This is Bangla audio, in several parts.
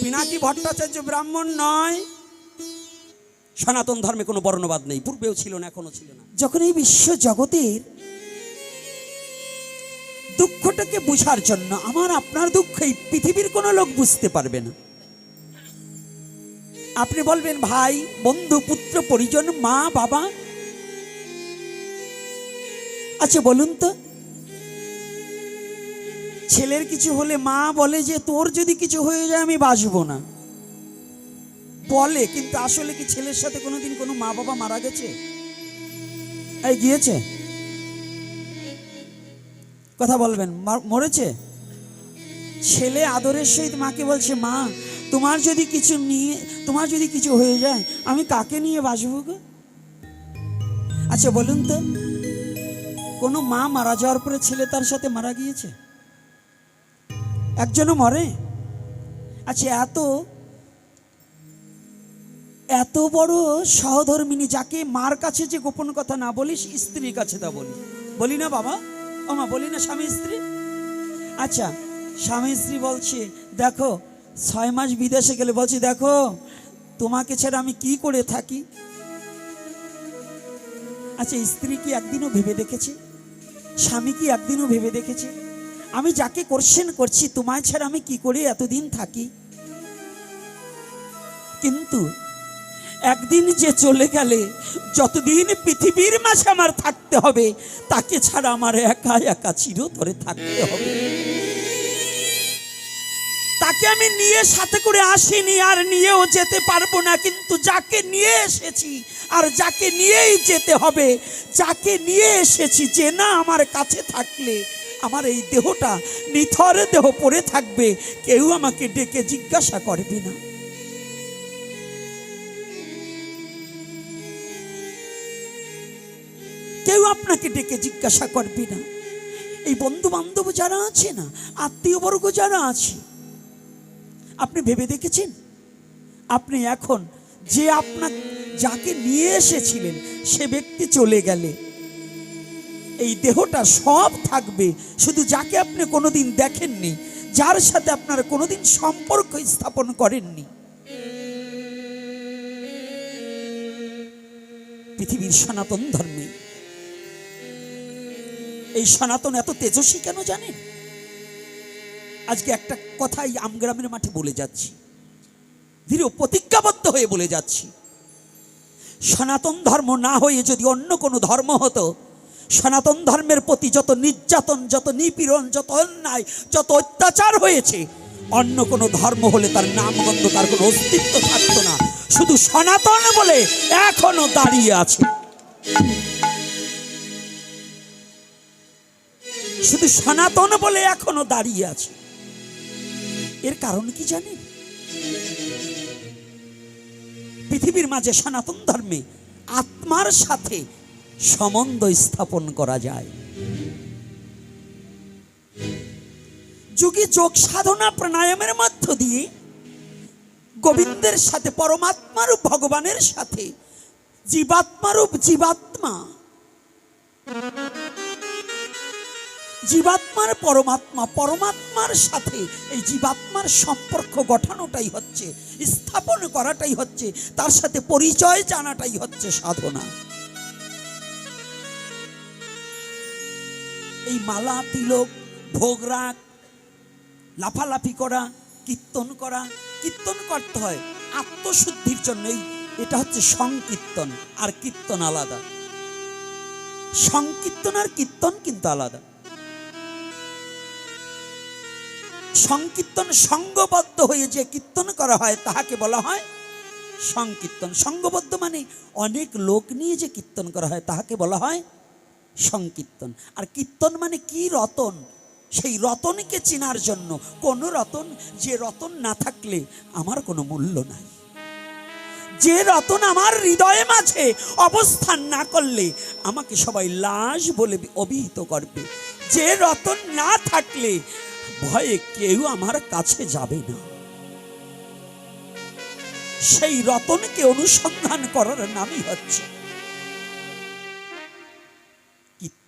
পিনাকি ভট্টাচার্য ব্রাহ্মণ নয়। সনাতন ধর্মে কোনো বর্ণবাদ নেই, পূর্বেও ছিল না এখনও ছিল না। যখন এই বিশ্ব জগতের দুঃখটাকে বুঝার জন্য আমার আপনার দুঃখ এই পৃথিবীর কোনো লোক বুঝতে পারবে না। আপনি বলবেন, ভাই, বন্ধু, পুত্র, পরিজন, মা, বাবা? আচ্ছা বলুন তো। ছেলের কিছু হলে মা বলে যে, তোর যদি কিছু হয়ে যায়, আমি বাঁচবো না। বলে, কিন্তু আসলে কি ছেলের সাথে কোনোদিন কোনো মা বাবা মারা গেছে? এই গিয়েছে? কথা বলবেন। মরেছে? ছেলে আদরের সহিত মাকে বলছে, মা, তোমার যদি কিছু নিয়ে, তোমার যদি কিছু হয়ে যায়, আমি কাকে নিয়ে বাঁচবো গো? আচ্ছা বলুন তো, কোনো মা মারা যাওয়ার পরে ছেলে তার সাথে মারা গিয়েছে? একজনও মরে? আচ্ছা এত এত বড় সহধর্মিনী যাকে মার কাছে যে গোপন কথা না বলিস, স্ত্রীর কাছে তা বলি। বলি না বাবা। ও মা, বলি না স্বামী স্ত্রী? আচ্ছা স্বামী স্ত্রী বলছে, দেখো, ছয় মাস বিদেশে গেলে। বলছি, দেখো, তোমাকে ছাড়া আমি কি করে থাকি? আচ্ছা স্ত্রী কি একদিনও ভেবে দেখেছে? স্বামী কি একদিনও ভেবে দেখেছে? আমি যাকে কোশ্চেন করছি, তোমায় ছাড়া আমি কি করে এতদিন থাকি? কিন্তু একদিন যে চলে গেলে, যতদিন পৃথিবীর মাঝে আমার থাকতে হবে, তাকে ছাড়া আমার একা একা চিরতরে থাকতে হবে। তাকে আমি নিয়ে সাথে করে আসিনি, আর নিয়েও যেতে পারব না। কিন্তু যাকে নিয়ে এসেছি, আর যাকে নিয়েই যেতে হবে, যাকে নিয়ে এসেছি যে না আমার কাছে থাকলে আমার এই দেহটা নিথর দেহ পড়ে থাকবে, কেউ আমাকে ডেকে জিজ্ঞাসা করবে না। কেউ আপনাকে ডেকে জিজ্ঞাসা করবে না। এই বন্ধু বান্ধব যারা আছে না আত্মীয় বর্গ যারা আছে, আপনি ভেবে দেখেছেন? আপনি এখন যে আপনার যাকে নিয়ে এসেছিলেন, সে ব্যক্তি চলে গেলে এই দেহটা সব থাকবে। শুধু যাকে আপনি কোনোদিন দেখেননি, যার সাথে আপনার কোনোদিন সম্পর্ক স্থাপন করেননি। পৃথিবীর সনাতন ধর্মে। এই সনাতন এত তেজস্বী কেন জানেন? আজকে একটা কথাই আমগ্রামের মাঠে বলে যাচ্ছি। দৃঢ় প্রতিজ্ঞাবদ্ধ হয়ে বলে যাচ্ছি। সনাতন ধর্ম না হয়ে যদি অন্য কোনো ধর্ম হতো সনাতন ধর্মের প্রতি যত নির্যাতন, যত নিপীড়ন, যত অন্যায়, যত অত্যাচার হয়েছে, অন্য কোনো ধর্ম হলে তার নামগন্ধ তার কোনো অস্তিত্ব থাকতো না। শুধু সনাতন বলে এখনও দাঁড়িয়ে আছে। শুধু সনাতন বলে এখনও দাঁড়িয়ে আছে। এর কারণ কি জানেন? পৃথিবীর মাঝে সনাতন ধর্মে আত্মার সাথে সম্বন্ধ স্থাপন করা যায়। যুগে যোগ সাধনা প্রাণায়ামের মধ্য দিয়ে গোবিন্দের সাথে, পরমাত্মারূপ ভগবানের সাথে, জীবাত্মারূপ জীবাত্মা, জীবাত্মার পরমাত্মা, পরমাত্মার সাথে এই জীবাত্মার সম্পর্ক গঠানোটাই হচ্ছে, স্থাপন করাটাই হচ্ছে, তার সাথে পরিচয় জানাটাই হচ্ছে সাধনা। এই মালা তিলক ভোগরাগ লাফালাফি করা, কীর্তন করা, কীর্তন করতে হয়। আত্মশুদ্ধির জন্য এই এটা হচ্ছে সংকীর্তন আর কীর্তন আলাদা। সংকীর্তন আর কীর্তন কিন্তু আলাদা। সংকীর্তন সঙ্গবদ্ধ হয়ে যে কীর্তন করা হয়, তাহাকে বলা হয় সংকীর্তন। সঙ্গবদ্ধ মানে অনেক লোক নিয়ে যে কীর্তন করা হয়, তাহাকে বলা হয় সংকীর্তন। আর কীর্তন মানে কি রতন? সেই রতনকে চেনার জন্য। কোন রতন? যে রতন না থাকলে আমার কোনো মূল্য নাই। যে রতন আমার হৃদয়ে মাঝে অবস্থান না করলে আমাকে সবাই লাশ বলে অভিহিত করবে। যে রতন না থাকলে ভয়ে কেউ আমার কাছে যাবে না। সেই রতনকে অনুসন্ধান করার নামই হচ্ছে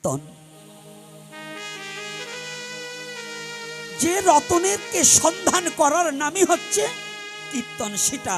কীর্তন যে রতনের কে সন্ধান করার নামই হচ্ছে কীর্তন সেটা।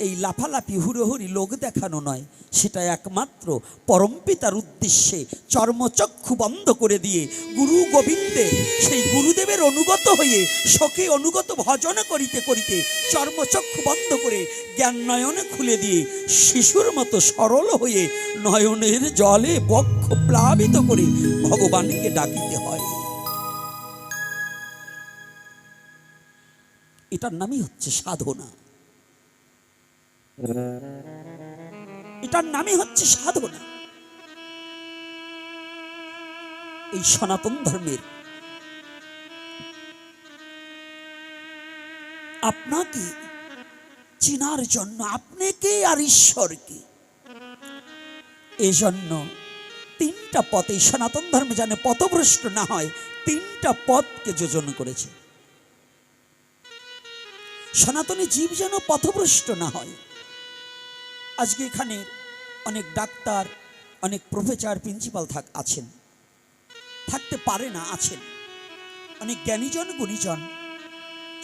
এই লাফালাফি, হুড়োহুড়ি লোক দেখানো নয়। সেটা একমাত্র পরমপিতার উদ্দেশ্যে চর্মচক্ষু বন্ধ করে দিয়ে গুরু গোবিন্দে সেই গুরুদেবের অনুগত হয়ে শোকে অনুগত ভজন করিতে করিতে চর্মচক্ষু বন্ধ করে জ্ঞান নয়নে খুলে দিয়ে শিশুর মতো সরল হয়ে নয়নের জলে বক্ষ প্লাবিত করে ভগবানকে ডাকিতে হয়। এটার নামই হচ্ছে সাধনা। এটার নামই হচ্ছে সাধনা। এই সনাতন ধর্মের। আপনাকে চিনার জন্য, আপনাকে আর ঈশ্বরকে, এজন্য তিনটা পথ এই সনাতন ধর্মে জানে পথভ্রষ্ট না হয়, তিনটা পথকে যোজন করেছে। সনাতনী জীব যেন পথভ্রষ্ট না হয় আজকে এখানে অনেক ডাক্তার, অনেক প্রফেসর প্রিন্সিপাল থাক, আছেন। থাকতে পারে না, আছেন। অনেক জ্ঞানীজন, গুণীজন,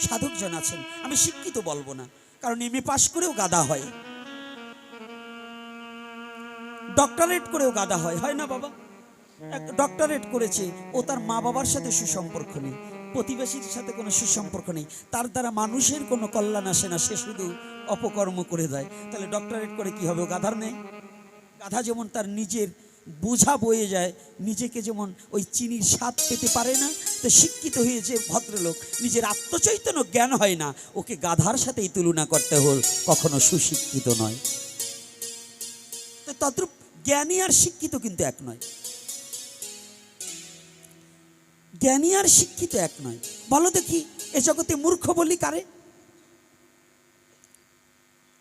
সাধকজন আছেন। আমি শিক্ষিত বলব না, কারণ এম এ পাশ করেও গাদা হয়। ডক্টরেট করেও গাদা হয় হয় না বাবা? ডক্টরেট করেছে, ও তার মা বাবার সাথে সুসম্পর্ক নেই, প্রতিবেশীর সাথে কোনো সুসম্পর্ক নেই, তার দ্বারা মানুষের কোনো কল্যাণ আসে না, সে শুধু অপকর্ম করে দেয়। তাহলে ডক্টরেট করে কি হবে? গাধার নেই গাধা যেমন তার নিজের বোঝা বয়ে যায়, নিজেকে যেমন ওই চিনির স্বাদ পেতে পারে না, তো শিক্ষিত হয়েছে ভদ্রলোক নিজের আত্মচৈতন্য জ্ঞান হয় না, ওকে গাধার সাথেই তুলনা করতে হল, কখনো সুশিক্ষিত নয়। তো তদ্রূপ জ্ঞানী আর শিক্ষিত কিন্তু এক নয়। জ্ঞানী আর শিক্ষিত এক নয়। বলো দেখি, এ জগতে মূর্খ বলি কারে?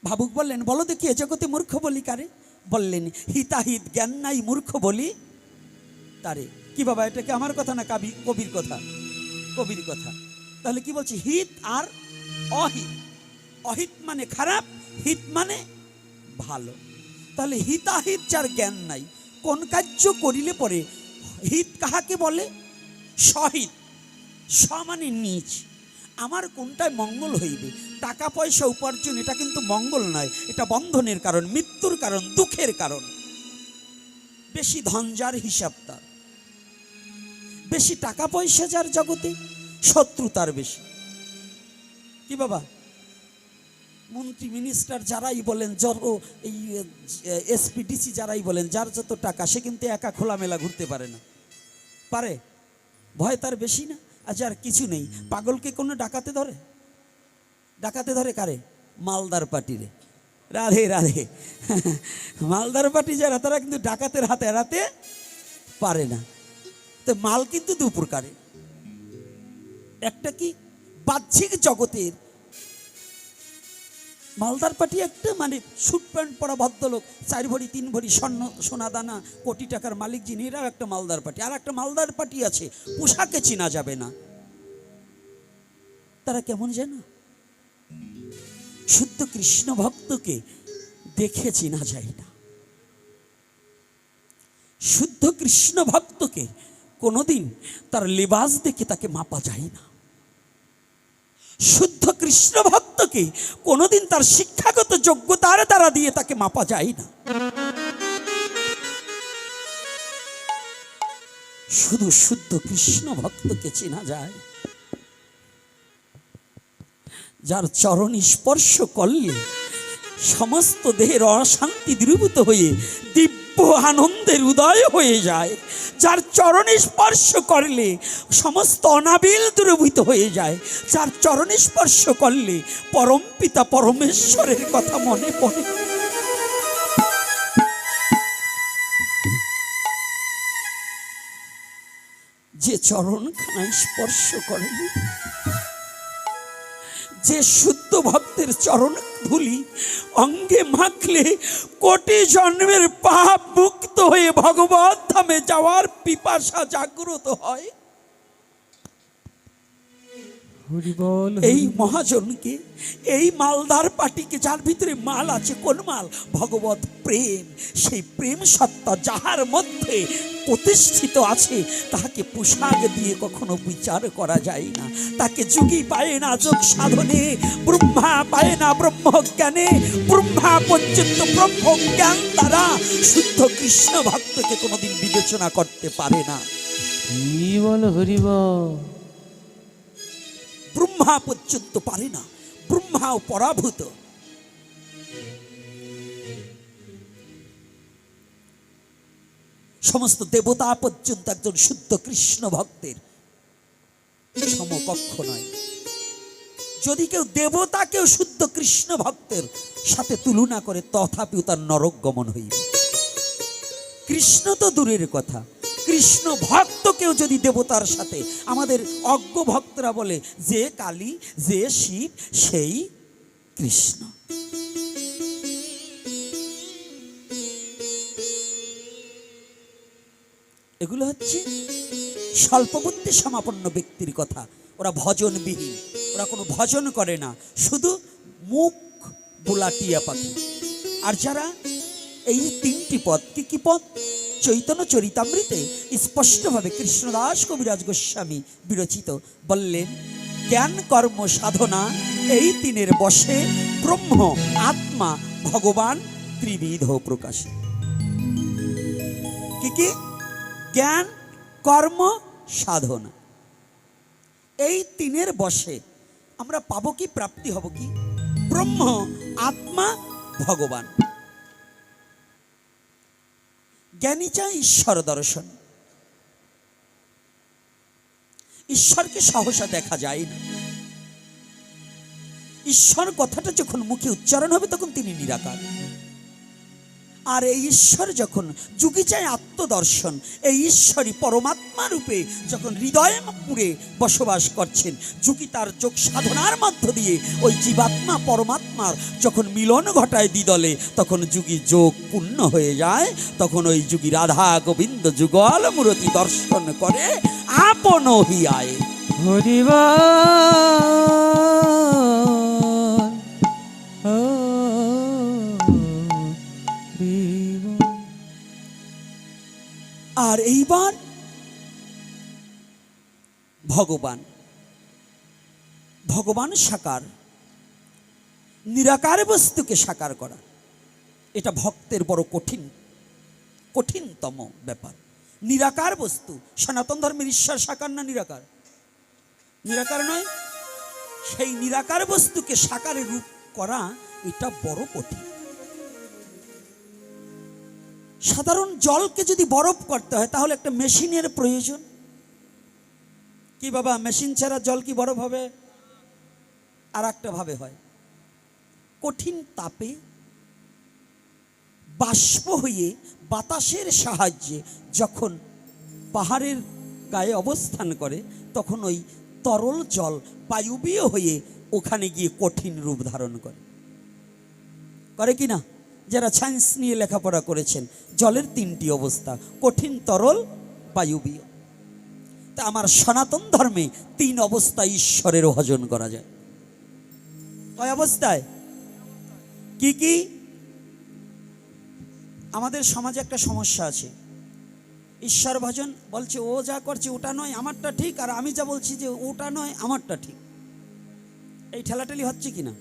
ভাবুক বললেন, বলো দেখি এ জগতে মূর্খ বলি কারে? বললেন, হিতাহিত জ্ঞান নাই মূর্খ বলি তারে। কি বাবা, এটা কি আমার কথা না কাবি, কবির কথা? কবির কথা। তাহলে কি বলছি, হিত আর অহিত? অহিত মানে খারাপ, হিত মানে ভালো। তাহলে হিতাহিত যার জ্ঞান নাই, কোন কার্য করিলে পরে হিত কাহাকে বলে? সহিত। স মানে নিচ। আমার কোনটায় মঙ্গল হইবে? টাকা, পয়সা, উপার্জন, এটা কিন্তু মঙ্গল নয়। এটা বন্ধনের কারণ, মৃত্যুর কারণ, দুঃখের কারণ। বেশি ধন যার হিসাব তার। বেশি টাকা, পয়সা যার জগতে, শত্রু তার বেশি। কি বাবা? মন্ত্রী মিনিস্টার যারাই বলেন যত এই এসপিডিসি যারাই বলেন, যার যত টাকা, সে কিন্তু একা খোলামেলা ঘুরতে পারে না। পারে? ভয় তার বেশি না? আর কিছু নেই। পাগলকে কোনো ডাকাতে ধরে? ডাকাতে ধরে কারে? মালদার পার্টিরে। রাধে রাধে। মালদার পার্টি যারা, তারা কিন্তু ডাকাতের হাতে এড়াতে পারে না। তো মাল কিন্তু দু প্রকারে একটা কি বাহ্যিক জগতের মালদার পার্টি একটা মানে স্যুট প্যান্ট পরা ভদ্রলোক, চার ভরি, তিন ভরি স্বর্ণ সোনা দানা কোটি টাকার মালিক যিনি, এরাও একটা মালদার পার্টি। আর একটা মালদার পার্টি আছে, পোশাকে চেনা যাবে না। তারা কেমন যেন? শুদ্ধ কৃষ্ণ ভক্তকে দেখে চেনা যায় না। শুদ্ধ কৃষ্ণ ভক্তকে কোনোদিন তার লেবাস দেখে তাকে মাপা যায় না। শুদ্ধ কৃষ্ণ ভক্তকে কোনোদিন তার শিক্ষাগত যোগ্যতার দ্বারা দিয়ে তাকে মাপা যায় না। শুধু শুদ্ধ কৃষ্ণ ভক্তকে চেনা যায়। যার চরণ স্পর্শ করলে সমস্ত দেহের অশান্তি দূরীভূত হয়ে দিব্য আনন্দের উদয় হয়ে যায়, যার চরণ স্পর্শ করলে সমস্ত অনাবিল দূরীভূত হয়ে যায়। যার চরণ স্পর্শ করলে পরম পিতা পরমেশ্বরের কথা মনে পড়ে। যে চরণখানা স্পর্শ করেনি যে শুদ্ধ ভক্তের চরণ ধুলি, অঙ্গে মাখলে কোটি জন্মের পাপ মুক্ত হয়ে ভগবত ধামে যাওয়ার পিপাসা জাগ্রত হয়। এই মহাজনকে এই মালদার পাটিকে যার ভিতরে মাল আছে কোন মাল? ভগবত প্রেম। সেই প্রেম সত্তা যাহার মধ্যে প্রতিষ্ঠিত আছে তাহাকে পোশাক দিয়ে কখনো বিচার করা যায় না। তাকে যুগী পায় না যোগ সাধনে ব্রহ্মা পায় না ব্রহ্ম জ্ঞানে ব্রহ্মা পর্যন্ত ব্রহ্ম জ্ঞান দ্বারা শুদ্ধ কৃষ্ণ ভক্তকে কোনোদিন বিবেচনা করতে পারে না। হরি বল হরি বল। ব্রহ্মা পর্যন্ত পারে না। ব্রহ্মাও পরাভূত। সমস্ত দেবতা পর্যন্ত একজন শুদ্ধ কৃষ্ণ ভক্তের সমকক্ষ নয়। যদি কেউ দেবতাকেও শুদ্ধ কৃষ্ণ ভক্তের সাথে তুলনা করে, তথাপিও তার নরক গমন হইবে। কৃষ্ণ তো দূরের কথা। কৃষ্ণ ভক্তকেও যদি দেবতার সাথে, আমাদের অজ্ঞ ভক্তরা বলে, যে কালী, যে শিব, সেই কৃষ্ণ। এগুলো হচ্ছে স্বল্পবুদ্ধি সমাপন্ন ব্যক্তির কথা। ওরা ভজনবিহীন, ওরা কোনো ভজন করে না, শুধু মুখ বোলাটিয়া পাখি। আর যারা এই তিনটি পদ কি কি পদ? চৈতন্য চরিতামৃতে স্পষ্টভাবে কৃষ্ণদাস কবিরাজ গোস্বামী বিরচিত বললেন, জ্ঞান কর্ম সাধনা, এই তিনের বসে ব্রহ্ম, আত্মা, ভগবান ত্রিবিধ প্রকাশে। কি কি? জ্ঞান কর্ম সাধনা। এই তিনের বসে আমরা পাবো কি, প্রাপ্তি হব কি? ব্রহ্ম, আত্মা, ভগবান। জ্ঞানী চায় ঈশ্বর দর্শন। ঈশ্বরকে সহসা দেখা যায় না। ঈশ্বর কথাটা যখন মুখে উচ্চারণ হবে, তখন তিনি নিরাকার। আর এই ঈশ্বর যখন যুগী চায় আত্মদর্শন, এই ঈশ্বরই পরমাত্মা রূপে যখন হৃদয়ে পুরে বসবাস করছেন, যুগী তার যোগ সাধনার মধ্য দিয়ে ওই জীবাত্মা পরমাত্মার যখন মিলন ঘটায় দ্বিদলে, তখন যুগী যোগ পূর্ণ হয়ে যায়, তখন ওই যুগী রাধা গোবিন্দ যুগল মূরতি দর্শন করে, আপন হিয়ায় হরি আর এইবার ভগবান ভগবান সাকার, নিরাকার বস্তুকে সাকার করা। এটা ভক্তের বড় কঠিন, কঠিনতম ব্যাপার। নিরাকার বস্তু, সনাতন ধর্মের ঈশ্বর সাকার না নিরাকার? নিরাকার নয়। সেই নিরাকার বস্তুকে সাকারে রূপ করা এটা বড় কঠিন। সাধারণ জলকে যদি বরফ করতে হয়, তাহলে একটা মেশিনের প্রয়োজন। কি বাবা, মেশিন ছাড়া জল কি বরফ হবে? আর একটা ভাবে হয়। কঠিন তাপে বাষ্প হয়ে বাতাসের সাহায্যে যখন পাহাড়ের গায়ে অবস্থান করে, তখন ওই তরল জল বায়ুবীয় হয়ে ওখানে গিয়ে কঠিন রূপ ধারণ করে। করে কি না? যারা সায়েন্স নিয়ে লেখাপড়া করেছেন, জলের তিনটি অবস্থা, কঠিন, তরল, বায়ুবীয়। তা আমার সনাতন ধর্মে তিন অবস্থায় ঈশ্বরের ভজন করা যায়। কয় অবস্থায়? কি কি? আমাদের সমাজে একটা সমস্যা আছে। ঈশ্বর ভজন বলছে, ও যা করছে ওটা নয়, আমারটা ঠিক, আর আমি যা বলছি যে ওটা নয়, আমারটা ঠিক। এই ঠেলাঠেলি হচ্ছে কি না?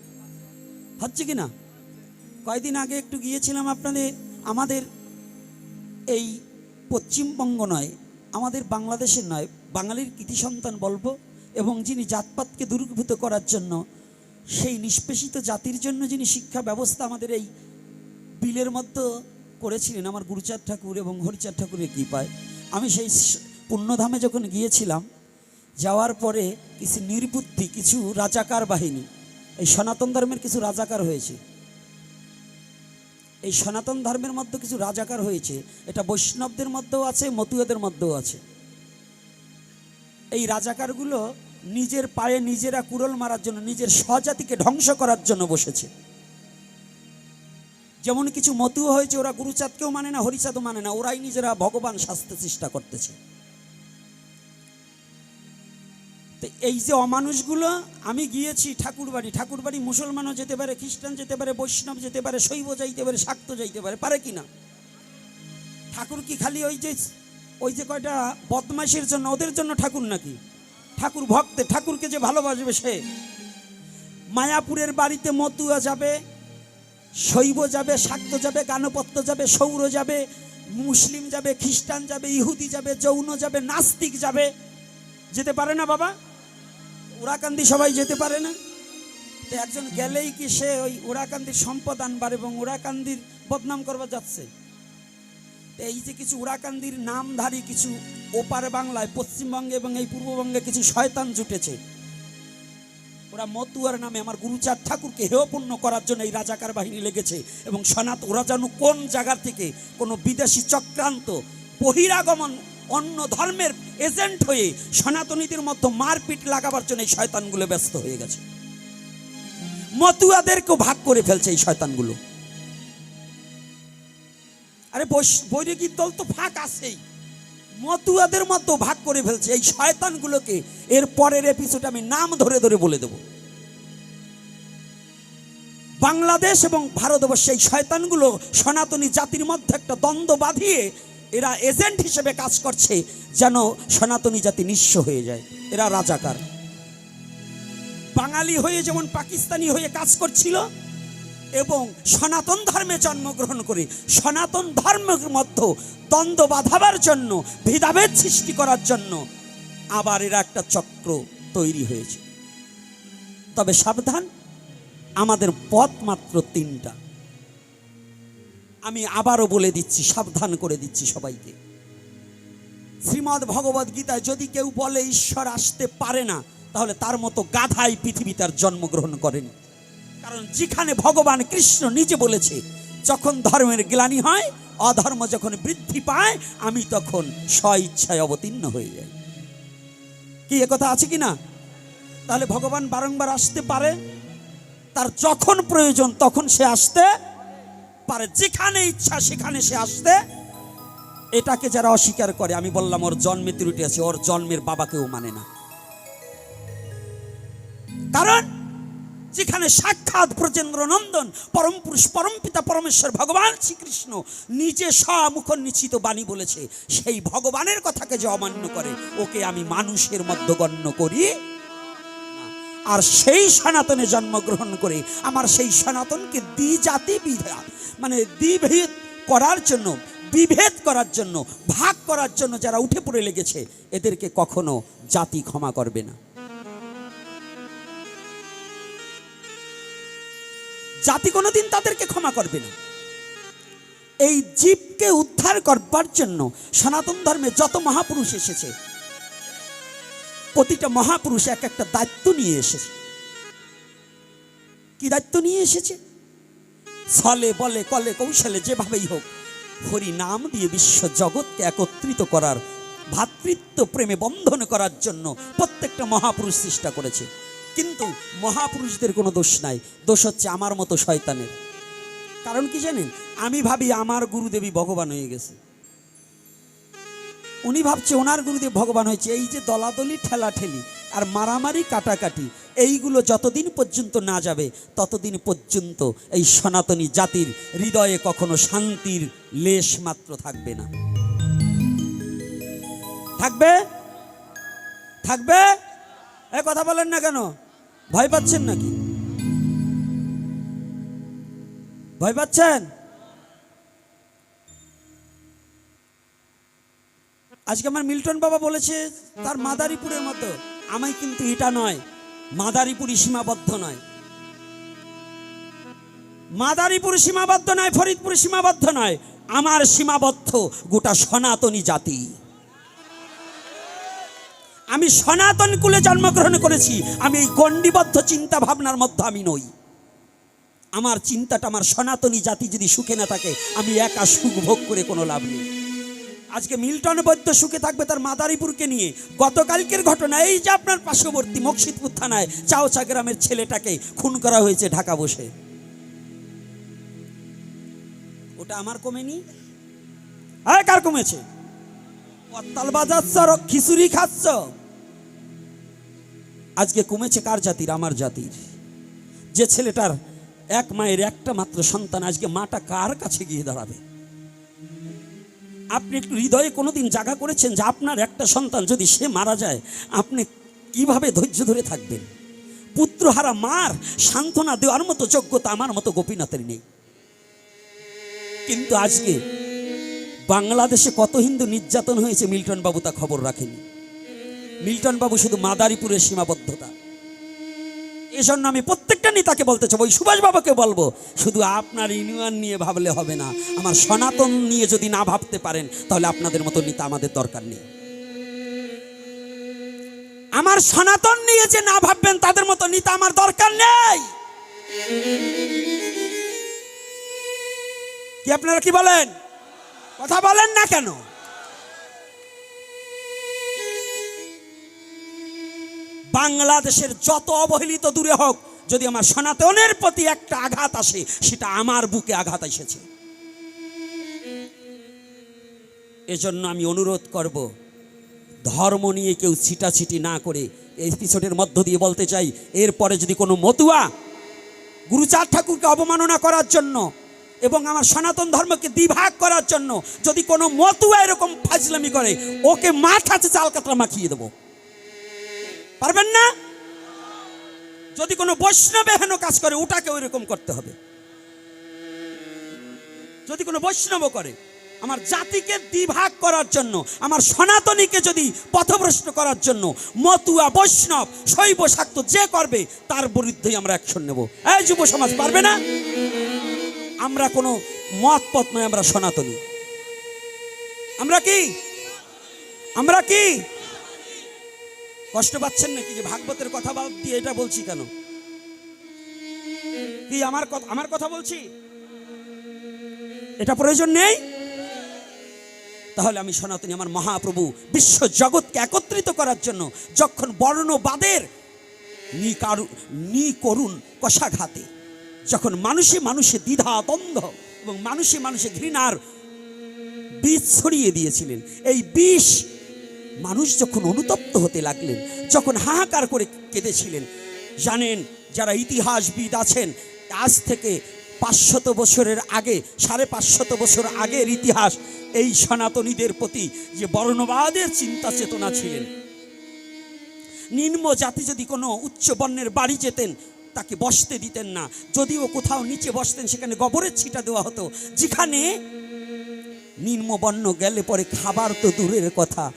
হচ্ছে কি না? কয়েকদিন আগে একটু গিয়েছিলাম আপনাদের, আমাদের এই পশ্চিমবঙ্গ নয়, আমাদের বাংলাদেশের নয়, বাঙালির কৃতি সন্তান বলব, এবং যিনি জাতপাতকে দূরীভূত করার জন্য, সেই নিষ্পেষিত জাতির জন্য যিনি শিক্ষা ব্যবস্থা আমাদের এই বিলের মধ্যে করেছিলেন, আমার গুরুচাঁদ ঠাকুর এবং হরিচাঁদ ঠাকুরের কৃপায়। আমি সেই পুণ্যধামে যখন গিয়েছিলাম, যাওয়ার পরে কিছু নির্বুদ্ধি, কিছু রাজাকার বাহিনী, এই সনাতন ধর্মের কিছু রাজাকার হয়েছে। এই সনাতন ধর্মের মধ্যে কিছু রাজাকার হয়েছে। এটা বৈষ্ণবদের মধ্যেও আছে, মতুয়াদের মধ্যেও আছে। এই রাজাকারগুলো নিজের পায়ে নিজেরা কুড়ল মারার জন্য, নিজের স্বজাতিকে ধ্বংস করার জন্য বসেছে। যেমন কিছু মতুয়া হয়েছে, ওরা গুরুচাঁদকেও মানে না, হরিচাঁদও মানে না, ওরাই নিজেরা ভগবান শাস্তে চেষ্টা করতেছে। এই যে অমানুষগুলো, আমি গিয়েছি ঠাকুরবাড়ি। ঠাকুরবাড়ি মুসলমানও যেতে পারে, খ্রিস্টান যেতে পারে, বৈষ্ণব যেতে পারে, শৈব যাইতে পারে, শাক্ত যাইতে পারে পারে কি না? ঠাকুর কি খালি ওই যে ওই যে কয়টা বদমাইশের জন্য, ওদের জন্য ঠাকুর নাকি? ঠাকুর ভক্তে, ঠাকুরকে যে ভালোবাসবে সে। মায়াপুরের বাড়িতে মতুয়া যাবে, শৈব যাবে, শাক্ত যাবে, গানপত্য যাবে, সৌর যাবে, মুসলিম যাবে, খ্রিস্টান যাবে, ইহুদি যাবে, যৌন যাবে, নাস্তিক যাবে। যেতে পারে না বাবা? ওরাকান্দি সবাই যেতে পারে না। তো একজন গেলেই কি সে ওই ওরাকান্দির সম্পদ আনবার এবং ওরাকান্দির বদনাম করবার যাচ্ছে? তো এই যে কিছু উড়াকান্দির নামধারী কিছু ওপার বাংলায়, পশ্চিমবঙ্গে এবং এই পূর্ববঙ্গে কিছু শয়তান জুটেছে, ওরা মতুয়ার নামে আমার গুরুচার ঠাকুরকে হেয়পূর্ণ করার জন্য এই রাজাকার বাহিনী লেগেছে এবং সনাত ওরা যেন কোন জায়গা থেকে কোনো বিদেশি চক্রান্ত, বহিরাগমন অন্য ধর্মের এজেন্ট হয়ে সনাতনীদের মধ্যে মারপিট লাগাবার জন্য এই শয়তানগুলো ব্যস্ত হয়ে গেছে। মতুয়াদেরকেও ভাগ করে ফেলছে এই শয়তানগুলো। আরে বৈরাগীর দল তো ফাঁক আছেই। মতুয়াদের মতো ভাগ করে ফেলছে এই শয়তানগুলোকে। এর পরের এপিসোড আমি নাম ধরে ধরে বলে দেব। বাংলাদেশ এবং ভারতবর্ষে এই শয়তানগুলো সনাতনী জাতির মধ্যে একটা দ্বন্দ্ব বাঁধিয়ে এরা এজেন্ট হিসেবে কাজ করছে যেন সনাতনী জাতি নিঃস্ব হয়ে যায়। এরা রাজাকার। বাঙালি হয়ে যেমন পাকিস্তানি হয়ে কাজ করছিল এবং সনাতন ধর্মে জন্মগ্রহণ করে সনাতন ধর্মের মধ্যে দ্বন্দ্ব বাঁধাবার জন্য, ভেদাভেদ সৃষ্টি করার জন্য আবার এরা একটা চক্র তৈরি হয়েছে। তবে সাবধান, আমাদের পথ মাত্র তিনটা। আমি আবারও বলে দিচ্ছি, সাবধান করে দিচ্ছি সবাইকে। শ্রীমদ্ ভগবদ গীতায় যদি কেউ বলে ঈশ্বর আসতে পারে না, তাহলে তার মতো গাধাই পৃথিবী তার জন্মগ্রহণ করেনি। কারণ যেখানে ভগবান কৃষ্ণ নিজে বলেছে, যখন ধর্মের গ্লানি হয়, অধর্ম যখন বৃদ্ধি পায়, আমি তখন স্ব ইচ্ছায় অবতীর্ণ হয়ে যাই। কি কথা আছে কি না তাহলে ভগবান বারংবার আসতে পারে, তার যখন প্রয়োজন তখন সে আসতে পারে, যেখানে ইচ্ছা সেখানে সে আসতে এটাকে যারা অস্বীকার করে, আমি বললাম, ওর জন্মে ত্রুটি আছে, ওর জন্মের বাবাকেও মানে না কারণ, যেখানে সাক্ষাৎ ব্রজেন্দ্র নন্দন পরম পুরুষ, পরম পিতা পরমেশ্বর ভগবান শ্রীকৃষ্ণ নিজে স্বমুখ নিশ্চিত বাণী বলেছে, সেই ভগবানের কথাকে যে অমান্য করে, ওকে আমি মানুষের মধ্যে গণ্য করি। আর সেই সনাতনে জন্মগ্রহণ করে আমার সেই সনাতনকে দ্বিজাতি বিধা মানে দ্বিভেদ করার জন্য বিভেদ করার জন্য, ভাগ করার জন্য যারা উঠে পড়ে লেগেছে, এদেরকে কখনো জাতি ক্ষমা করবে না। জাতি কোনোদিন তাদেরকে ক্ষমা করবে না। এই জীবকে উদ্ধার করবার জন্য সনাতন ধর্মে যত মহাপুরুষ এসেছে প্রতিটা মহাপুরুষ এক একটা দায়িত্ব নিয়ে এসেছে। কি দায়িত্ব নিয়ে এসেছে? ছলে, বলে, কলে, কৌশলে, যেভাবেই হোক, হরি নাম দিয়ে বিশ্ব জগৎকে একত্রিত করার ভ্রাতৃত্ব প্রেমে বন্ধন করার জন্য প্রত্যেকটা মহাপুরুষ চেষ্টা করেছে। কিন্তু মহাপুরুষদের কোনো দোষ নাই। দোষ হচ্ছে আমার মতো শয়তানের। কারণ কি জানেন? আমি ভাবি আমার গুরুদেবী ভগবান হয়ে গেছে। উনি ভাবছে ওনার গুরুদেব ভগবান হয়েছে, এই যে দলাদলি, ঠেলাঠেলি আর মারামারি, কাটাকাটি, এইগুলো যতদিন পর্যন্ত না যাবে, ততদিন পর্যন্ত এই সনাতনী জাতির হৃদয়ে কখনো শান্তির লেশ মাত্র থাকবে না। থাকবে? থাকবে? এ কথা বলেন না কেন? ভয় পাচ্ছেন নাকি? ভয় পাচ্ছেন? আজকে আমার মিল্টন বাবা বলেছে, তার মাদারীপুরের মতো, আমায় কিন্তু এটা নয়, মাদারীপুরই সীমাবদ্ধ নয়। মাদারীপুর সীমাবদ্ধ নয়, ফরিদপুর সীমাবদ্ধ নয়, আমার সীমাবদ্ধ গোটা সনাতনী জাতি। আমি সনাতন কুলে জন্মগ্রহণ করেছি, আমি এই গণ্ডিবদ্ধ চিন্তা ভাবনার মধ্যে আমি নই। আমার চিন্তাটা আমার সনাতনী জাতি যদি সুখে না থাকে, আমি একা সুখ ভোগ করে কোনো লাভ নেই। আজকে মিল্টন বৈদ্য সুখে থাকবে তার মাদারীপুরকে নিয়ে। গতকালকের ঘটনা, এই যে আপনার পার্শ্ববর্তী মকসিদপুর থানায় চাওচা গ্রামের ছেলেটাকে খুন করা হয়েছে ঢাকা বসে। ওটা আমার কমেনি? আয় কার কমেছে? কত্তাল বাজাচ্ছ খিচুড়ি খাচ্ছ? আজকে কমেছে কার জাতির? আমার জাতির। যে ছেলেটার এক মায়ের একটা মাত্র সন্তান আজকে মাটা কার কাছে গিয়ে দাঁড়াবে? আপনি একটু হৃদয়ে কোনোদিন জায়গা করেছেন যে আপনার একটা সন্তান যদি সে মারা যায়, আপনি কীভাবে ধৈর্য ধরে থাকবেন? পুত্রহারা মার, সান্ত্বনা দেওয়ার মতো যোগ্যতা আমার মতো গোপীনাথের নেই। কিন্তু আজকে বাংলাদেশে কত হিন্দু নির্যাতন হয়েছে মিল্টন বাবু তা খবর রাখেনি। মিল্টন বাবু শুধু মাদারীপুরের সীমাবদ্ধতা। এজন্য আমি প্রত্যেকটা নেতাকে বলতে চাবো, ওই সুভাষ বাবাকে বলব, শুধু আপনার ইউনিয়ন নিয়ে ভাবলে হবে না, আমার সনাতন নিয়ে যদি না ভাবতে পারেন, তাহলে আপনাদের মতো নেতা আমাদের দরকার নেই। আমার সনাতন নিয়ে যে না ভাববেন, তাদের মতো নেতা আমার দরকার নেই। কি আপনারা কি বলেন? কথা বলেন না কেন? বাংলাদেশের যত অবহেলিত দূরে হোক, যদি আমার সনাতনের প্রতি একটা আঘাত আসে, সেটা আমার বুকে আঘাত এসেছে। এজন্য আমি অনুরোধ করব, ধর্ম নিয়ে কেউ ছিটাছিটি না করে এই এপিসোডের মধ্য দিয়ে বলতে চাই, এরপরে যদি কোনো মতুয়া গুরুচার ঠাকুরকে অবমাননা করার জন্য এবং আমার সনাতন ধর্মকে দ্বিভাগ করার জন্য যদি কোনো মতুয়া এরকম ফাজলামি করে, ওকে মাথাতে চাল কাতরা মাখিয়ে দেবো। পারবেন না? যদি কোনো বৈষ্ণবে হেন কাজ করে, ওটাকে ওইরকম করতে হবে। যদি কোনো বৈষ্ণব করে, আমার জাতিকে দ্বিভাগ করার জন্য, আমার সনাতনীকে যদি পথভ্রষ্ট করার জন্য, মতুয়া, বৈষ্ণব, শৈব, শাক্ত যে করবে, তার বিরুদ্ধেই আমরা অ্যাকশন নেব। এই যুব সমাজ, পারবে না? আমরা কোনো মত পথ নয়, আমরা সনাতনী। আমরা কি? আমরা কি? কষ্ট পাচ্ছেন নাকি? যে ভাগবতের কথা বাদ দিয়ে এটা বলছি কেন? কি আমার আমার কথা বলছি? এটা প্রয়োজন নেই? তাহলে আমি সনাতনী আমার মহাপ্রভু বিশ্ব জগৎকে একত্রিত করার জন্য যখন বর্ণবাদের নিকারু নিকরুণ কষাঘাতে, যখন মানুষে মানুষে দ্বিধা, দ্বন্দ্ব এবং মানুষে মানুষে ঘৃণার বীজ ছড়িয়ে দিয়েছিলেন, এই বিষ মানুষ যখন অনুতপ্ত হতে লাগলেন, যখন হাহাকার করে কেঁদেছিলেন, জানেন যারা ইতিহাসবিদ আছেন, আজ থেকে পাঁচশত বছরের আগে, সাড়ে পাঁচশত বছর আগের ইতিহাস, এই সনাতনীদের প্রতি যে বর্ণবাদের চিন্তা চেতনা ছিলেন। নিম্ন জাতি যদি কোনো উচ্চ বর্ণের বাড়ি যেতেন, তাকে বসতে দিতেন না। যদিও কোথাও নিচে বসতেন, সেখানে গোবরের ছিটা দেওয়া হতো। যেখানে নিম্নবর্ণ গেলে পরে খাবার তো দূরের কথা।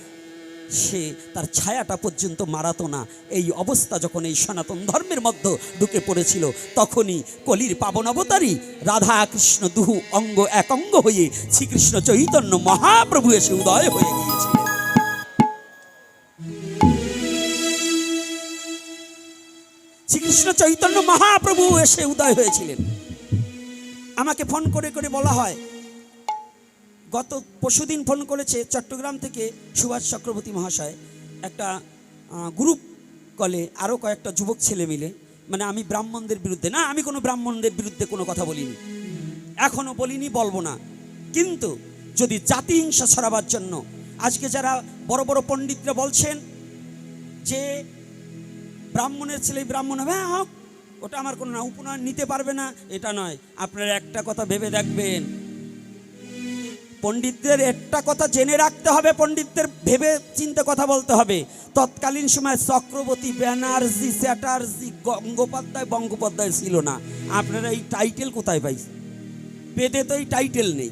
সে তার ছায়াটা পর্যন্ত মারাতো না এই অবস্থা যখন এই সনাতন ধর্মের মধ্যে ঢুকে পড়েছিল, তখনই কলির পাবন অবতারী রাধা কৃষ্ণ দুহু অঙ্গ এক অঙ্গ হয়ে শ্রীকৃষ্ণ চৈতন্য মহাপ্রভু এসে উদয় হয়ে গিয়েছিলেন। শ্রীকৃষ্ণ চৈতন্য মহাপ্রভু এসে উদয় হয়েছিলেন। আমাকে ফোন করে করে বলা হয় গত পরশুদিন ফোন করেছে চট্টগ্রাম থেকে সুভাষ চক্রবর্তী মহাশয়। একটা গ্রুপ কলে আরও কয়েকটা যুবক ছেলে মিলে মানে আমি ব্রাহ্মণদের বিরুদ্ধে, না, আমি কোনো ব্রাহ্মণদের বিরুদ্ধে কোনো কথা বলিনি। এখনও বলিনি, বলব না। কিন্তু যদি জাতি হিংসা ছড়াবার জন্য আজকে যারা বড় বড় পণ্ডিতরা বলছেন যে ব্রাহ্মণের ছেলে ব্রাহ্মণ হবে হ্যাঁ হোক, ওটা আমার কোনো না, উপনয়ন নিতে পারবে না, এটা নয়। আপনারা একটা কথা ভেবে দেখবেন। পণ্ডিতদের একটা কথা জেনে রাখতে হবে, পণ্ডিতদের ভেবে চিন্তে কথা বলতে হবে। তৎকালীন সময় চক্রবর্তী ব্যানার্জি, চ্যাটার্জি, গঙ্গোপাধ্যায়, বঙ্গোপাধ্যায় ছিল না। আপনারা এই টাইটেল কোথায় পাইছেন? বেদে তো এই টাইটেল নেই।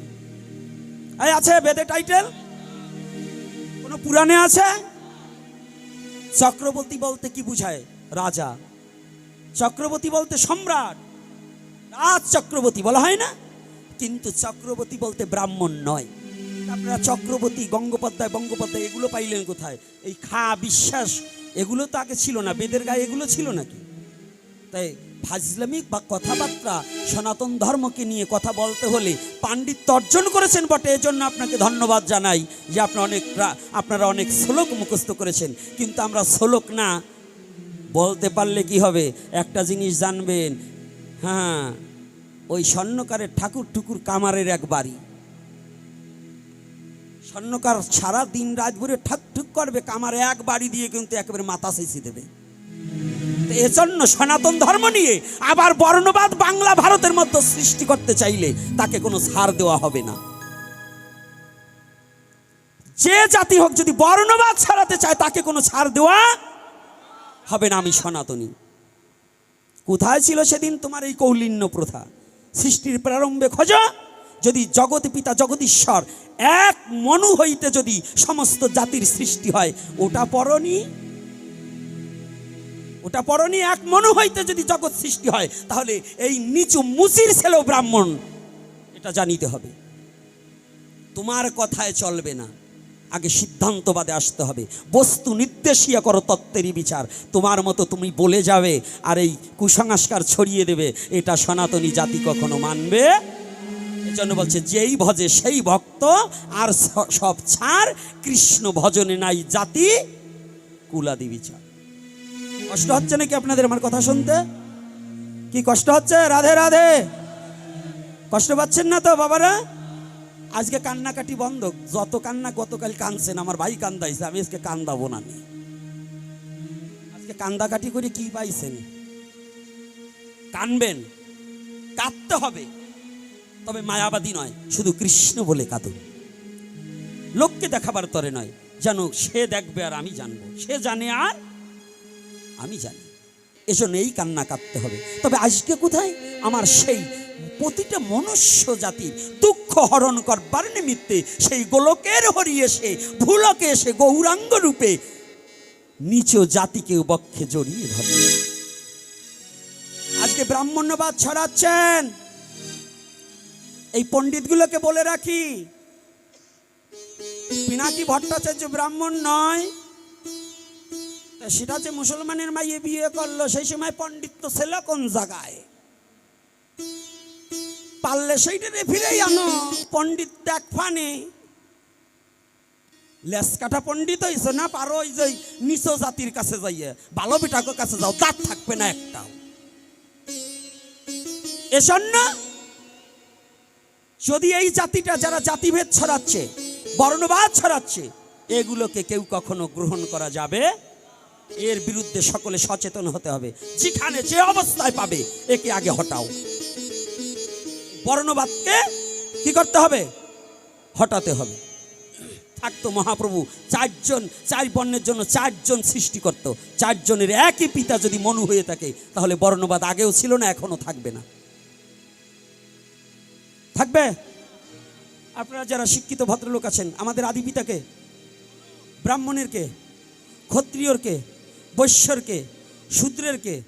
আছে বেদে টাইটেল? কোনো পুরাণে আছে? চক্রবর্তী বলতে কি বুঝায় রাজা? চক্রবর্তী বলতে সম্রাট। রাজ চক্রবর্তী, বলা হয় না? কিন্তু চক্রবর্তী বলতে ব্রাহ্মণ নয়। আপনারা চক্রবর্তী, গঙ্গোপাধ্যায়, বঙ্গোপাধ্যায়, এগুলো পাইলেন কোথায়? এই খা বিশ্বাস, এগুলো তো আগে ছিল না। বেদের গায়ে এগুলো ছিল নাকি? তাই ফাজলামিক বা কথাবার্তা, সনাতন ধর্মকে নিয়ে কথা বলতে হলে পাণ্ডিত্য অর্জন করেছেন বটে। এজন্য আপনাকে ধন্যবাদ জানাই যে আপনি অনেক আপনারা অনেক শ্লোক মুখস্থ করেছেন। কিন্তু আমরা শ্লোক না, বলতে পারলে কি হবে? একটা জিনিস জানবেন। হ্যাঁ। ওই স্বর্ণকারের ঠাকুর ঠুকুর কামারের এক বাড়ি। স্বর্ণকার সারা দিন রাত ভরে ঠাক ঠুক করবে, কামার এক বাড়ি দিয়ে কিন্তু একেবারে মাথা সেঁচে দেবে। এজন্য সনাতন ধর্ম নিয়ে আবার বর্ণবাদ বাংলা ভারতের মধ্যে সৃষ্টি করতে চাইলে তাকে কোনো ছাড় দেওয়া হবে না। যে জাতি হোক যদি বর্ণবাদ ছাড়াতে চায়, তাকে কোনো ছাড় দেওয়া হবে না। আমি সনাতনী। কোথায় ছিল সেদিন? তোমার এই কৌলিন্য প্রথা। সৃষ্টির প্রারম্ভে খোঁজ। যদি জগৎ পিতা জগদীশ্বর, এক মনু হইতে যদি সমস্ত জাতির সৃষ্টি হয়, ওটা পরনি? ওটা পরনি, এক মনু হইতে যদি জগৎ সৃষ্টি হয়, তাহলে এই নিচু মুচির ছেলেও ব্রাহ্মণ, এটা জানিতে হবে। তোমার কথায় চলবে না। আগে সিদ্ধান্তবাদে আসতে হবে। বস্তু নির্দেশিয়া করো তত্ত্বেরই বিচার। তোমার মতো তুমি বলে যাবে, আর এই কুসংস্কার ছড়িয়ে দেবে। এটা সনাতনী জাতি কখনো মানবে? জন্য বলছে, যেই ভজে সেই ভক্ত, আর সব ছাড়, কৃষ্ণ ভজনে নাই জাতি, কুলাদি বিচার। কষ্ট হচ্ছে নাকি আপনাদের আমার কথা শুনতে? কি কষ্ট হচ্ছে? রাধে রাধে! কষ্ট পাচ্ছেন না তো বাবারা? আজকে কান্নাকাটি বন্ধ যত কান্না গতকাল কানছেন আমার ভাই কান্দাইছে, আমি আজকে কান্দাবো না নি। আজকে কান্দাকাটি করে কি পাইছেন? কানবেন, কাঁদতে হবে। তবে মায়াবাদী নয়, শুধু কৃষ্ণ বলে কাঁদুন। লোককে দেখাবার তরে নয়, যেন সে দেখবে আর আমি জানব। সে জানে আর আমি জানি। এজন্য এই কান্না কাঁদতে হবে। তবে আজকে কোথায়? আমার সেই প্রতিটা মনুষ্য জাতির দুঃখ হরণ করবার নিমিত্তে সেই গোলকের হরি এসে, ভুলকে এসে গৌরাঙ্গ রূপে নিচ জাতিকে বক্ষে জড়িয়ে ধরে। আজকে ব্রাহ্মণ্যবাদ ছড়াচ্ছেন। এই পণ্ডিতগুলোকে বলে রাখি, পিনাকি ভট্টাচার্য ব্রাহ্মণ নয় সেটা যে মুসলমানের মাইয়ে বিয়ে করল, সেই সময় পণ্ডিত তো ছিল কোন জায়গায় পারলে সেইটারে ফিরেই আনো। পণ্ডিত দেখ ফানে। লেস কাটা পণ্ডিত হয়েছে না পারো ওই যে নিচ জাতির কাছে যাইয়ে। ভালো বেটাকের কাছে যাও তার থাকবে না একটাও। এজন্য যদি এই জাতিটা যারা জাতিভেদ ছড়াচ্ছে, বর্ণবাদ ছড়াচ্ছে, এগুলোকে কেউ কখনো গ্রহণ করা যাবে? এর বিরুদ্ধে সকলে সচেতন হতে হবে। যেখানে যে অবস্থায় পাবে, একে আগে হটাও। বর্ণবাদকে কি করতে হবে? হটাতে হবে। থাকতো মহাপ্রভু, চারজন, চার বর্ণের জন্য চারজন সৃষ্টি করত। চারজনের একই পিতা যদি মনু হয়ে থাকে, তাহলে বর্ণবাদ আগেও ছিল না এখনও থাকবে না। থাকবে? আপনারা যারা শিক্ষিত ভদ্রলোক আছেন, আমাদের আদি পিতাকে ব্রাহ্মণের কে ক্ষত্রিয়র কে বৈশ্যর কে শূদ্রের কে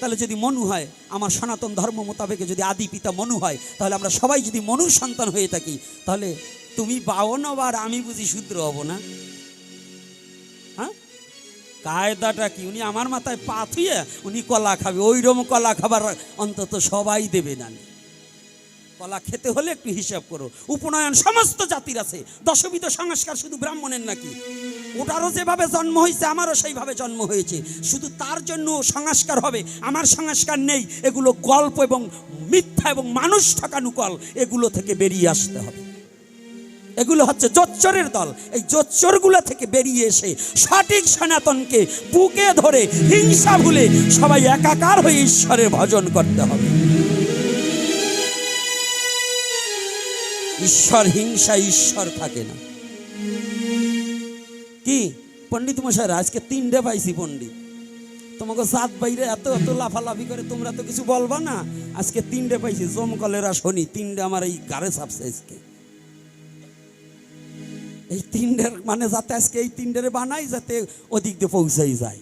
তাহলে যদি মনু হয়, আমার সনাতন ধর্ম মোতাবেকে যদি আদি পিতা মনু হয়, তাহলে আমরা সবাই যদি মনুর সন্তান হয়ে থাকি, তাহলে তুমি বাউন আর আমি বুঝি শূদ্র হব না? হ্যাঁ? কায়দাটা কি? উনি আমার মাথায় পা থুয়ে উনি কলা খাবে ওইরকম কলা খাবার অন্তত সবাই দেবে না। কলা খেতে হলে একটু হিসাব করো। উপনয়ন, সমস্ত জাতির আছে। দশবিধ সংস্কার শুধু ব্রাহ্মণের নাকি? ওটারও যেভাবে জন্ম হয়েছে আমারও সেইভাবে জন্ম হয়েছে। শুধু তার জন্য সংস্কার হবে, আমার সংস্কার নেই, এগুলো গল্প এবং মিথ্যা এবং মানুষ ঠকানু কল এগুলো থেকে বেরিয়ে আসতে হবে। এগুলো হচ্ছে জোচ্চরের দল, এই জোচ্চরগুলো থেকে বেরিয়ে এসে সঠিক সনাতনকে বুকে ধরে হিংসা ভুলে সবাই একাকার হয়ে ঈশ্বরের ভজন করতে হবে। ঈশ্বর হিংসা, ঈশ্বর থাকে না। কি? পণ্ডিত মশাইরা, আজকে তিনটে পাইছি পণ্ডিত। তোমাকে সাত বাইরে এত এত লাফালাফি করে তোমরা তো কিছু বলবা না। আজকে তিনটে পাইছি, জমকলেরা শনি, তিনটে আমার এই গাড়ে সাপছে আজকে। এই তিনটের মানে যাতে আজকে এই তিনটের বানাই, যাতে ওদিক দিয়ে পৌঁছাই যায়।